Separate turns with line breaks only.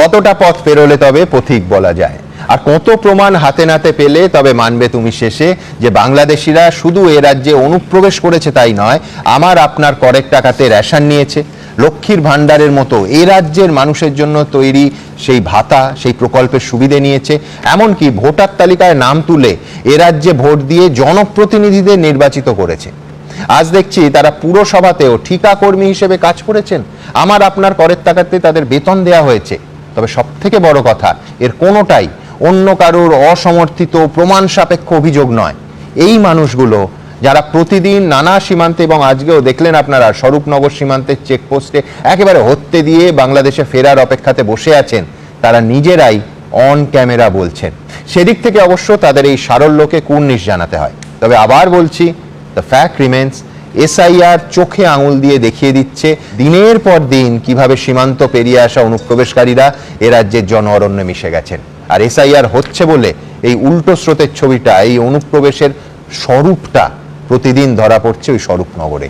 কতটা পথ পেরোলে তবে পথিক বলা যায়? আর কত প্রমাণ হাতে নাতে পেলে তবে মানবে তুমি শেষে যে বাংলাদেশিরা শুধু এ রাজ্যে অনুপ্রবেশ করেছে তাই নয়, আমার আপনার করেক টাকাতে রেশন নিয়েছে। লক্ষ্মীর ভাণ্ডারের মতো এ রাজ্যের মানুষের জন্য তৈরি সেই ভাতা, সেই প্রকল্পের সুবিধে নিয়েছে। এমনকি ভোটার তালিকায় নাম তুলে এ রাজ্যে ভোট দিয়ে জনপ্রতিনিধিদের নির্বাচিত করেছে। আজ দেখছি তারা পুরসভাতেও ঠিকাকর্মী হিসেবে কাজ করেছেন। আমার আপনার করের টাকাতে তাদের বেতন দেওয়া হয়েছে। তবে সবথেকে বড় কথা, এর কোনোটাই অন্য কারোর অসমর্থিত প্রমাণ সাপেক্ষ অভিযোগ নয়। এই মানুষগুলো, যারা প্রতিদিন নানা সীমান্তে এবং আজকেও দেখলেন আপনারা, স্বরূপনগর সীমান্তের চেকপোস্টে একেবারে হত্যে দিয়ে বাংলাদেশে ফেরার অপেক্ষাতে বসে আছেন, তারা নিজেরাই অন ক্যামেরা বলছেন। সেদিক থেকে অবশ্য তাদের এই সারল্যকে কুর্নিশ জানাতে হয়। তবে আবার বলছি দ্য ফ্যাক্ট রিমেন্স এসআইআর চোখে আঙুল দিয়ে দেখিয়ে দিচ্ছে দিনের পর দিন কীভাবে সীমান্ত পেরিয়ে আসা অনুপ্রবেশকারীরা এ রাজ্যের জন অরণ্যে মিশে গেছেন। আর এসআইআর হচ্ছে বলে এই উল্টো স্রোতের ছবিটা, এই অনুপ্রবেশের স্বরূপটা প্রতিদিন ধরা পড়ছে ওই স্বরূপনগরে।